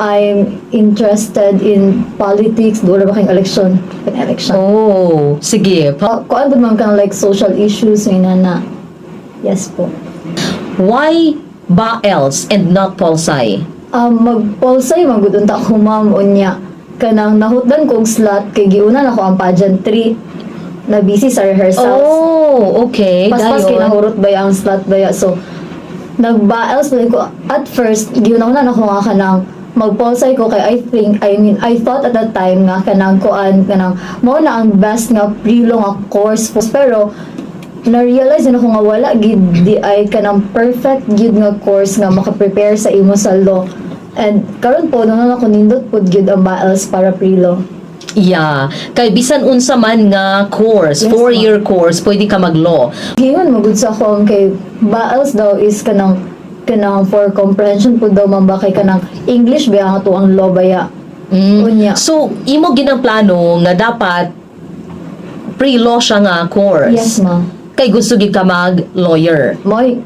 I'm interested in politics. Doon ba kayong election? Election. Oh, sige. Pa- Uh, kung ano man kang like social issues, may na Yes po. Why ba else and not Polsai? Um, magpulsay, magudunta ko ma'am, unya. Kanang nahutdan kong slot, kay giuna na ko ang pageantry. Na busy sa rehearsals. Oh, okay. Pas-pas Dayon. kinahurot ba ang slot ba ya. So, nagbaels pa ko. At first, giunahunan ako nga kanang magpulsay ko kay I think, I mean, I thought at that time nga kanang kuan, kanang mo na ang best nga pre-law nga course. Pero, na-realize na ko nga wala gid di ay kanang perfect gid nga course nga maka-prepare sa imo sa law. And karon po nung ako nindot pud gid ang baels para pre-law. Yeah. Kay bisan unsa man nga course, Yes, four-year course, pwede ka mag-law. Ngayon, magud sa akong kay Baals daw is kanang kanang for comprehension po daw man ba kay kanang English ba ang ato ang law baya. Mm. Unya. So, imo ginang plano nga dapat pre-law siya nga course. Yes, ma'am. Kay gusto gid ka mag-lawyer. Moy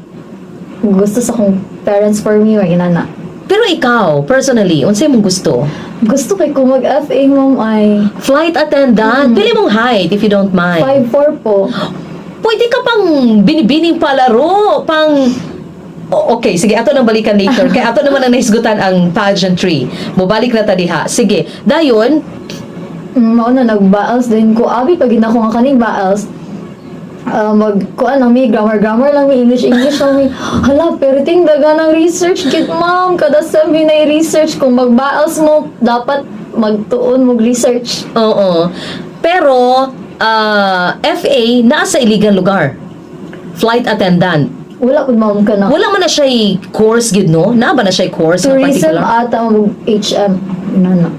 gusto sa akong parents for me or inana. Pero ikaw, personally, unsay mong gusto? Gusto kay ko mag-FA ma'am ay Flight attendant. Mm. Pili mong height if you don't mind. 5'4 po. Pwede ka pang binibining palaro, pang... Okay, sige, ato nang balikan later. Kaya ato naman ang naisgutan ang pageantry. Mubalik na ta diha. Sige, dayon, Mm, Mao na nag-Baals din ko abi pag ina ko nga kaning Baals. Uh, mag kuan lang mi grammar grammar lang mi English English lang mi hala pero ting daga ng research kit ma'am kada sabi na research kung mag-Baals mo dapat magtuon mo research oo. Pero, ah, FA, nasa illegal lugar. Flight attendant. Wala pud ma'am ka na Wala man na siya course, gid no? Na ba na siya course nga tourism particular? ata mo HM ina na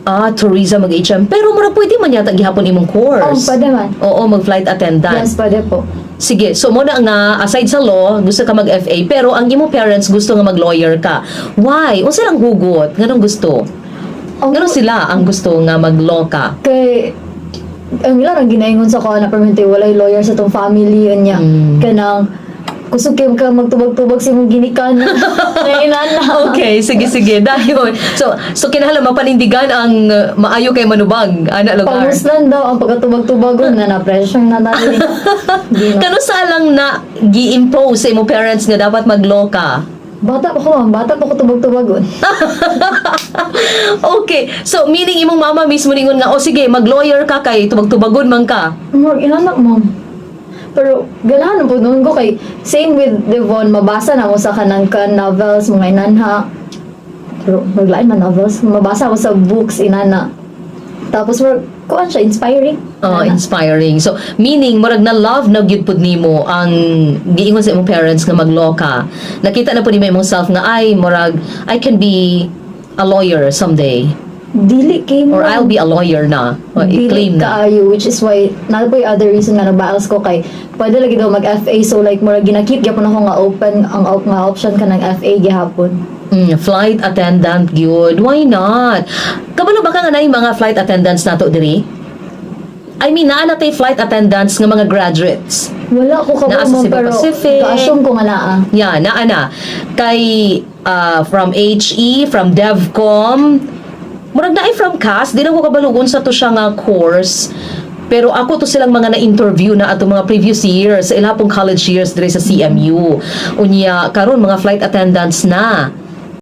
Ah, tourism mag-HM. Pero mura pwede man yata gihapon imong oh course. pwede man Oo, mag-flight attendant. yes pwede po Sige, so mo na nga, aside sa law, gusto ka mag-FA, pero ang imo parents gusto nga mag-lawyer ka. Why? Unsa lang hugot? Ganong gusto? ang Ganon sila ang gusto nga mag-law ka. kay ang ilan ang ginaingon sa ko na permanente walay lawyer sa tong family yun niya Mm. kanang kusog kay ka magtubag-tubag sa imong ginikanan na inana Okay, sige, sige. Dayon. So, so kinahanglan mapanindigan ang uh, maayo kay manubag, ana lugar. Panguslan daw ang pagkatubag-tubagon na na-pressure na dali. Kano sa lang na gi-impose sa imo parents nga dapat mag-law ka? Bata pa ko, bata pa ko tubag-tubagon. okay. So, meaning imong mama mismo ningon nga, o sige, mag-lawyer ka kay tubag-tubagon man ka. More inanak, ma'am. Pero ganahan po noon ko kay same with Devon, mabasa na mo sa kanang kan novels, mga inanha. Pero maglain man novels, mabasa ko sa books, inana. Tapos, more, kuan siya, inspiring. Oh, Inana. inspiring. So, meaning, murag na love na gyud pud nimo ang giingon sa imong parents nga mag-law ka. Nakita na pud nimo imong self nga, ay, murag, I can be a lawyer someday. Dili kay mo. Or I'll be a lawyer na. O, Dili i-claim na. kaayo which is why na po yung other reason nga nagbaals ko kay pwede lagi daw mag FA so like mura ginakip gyapon ako nga open ang op nga option ka ng FA gihapon Mm, flight attendant gyud. Why not? Kabalo ba ka nga na yung mga flight attendants nato diri? I mean, naa na tay flight attendants nga mga graduates. wala ko kabalo Cebu pero Pacific. ka-assume ko nga naa Yeah, naa na. Kay ah, from HE, from DevCom, murag na from CAS, di na ko kabalugon sa to siya nga course. Pero ako to silang mga na-interview na ato mga previous years, sa ilapong college years dire sa CMU. Unya, karon mga flight attendants na.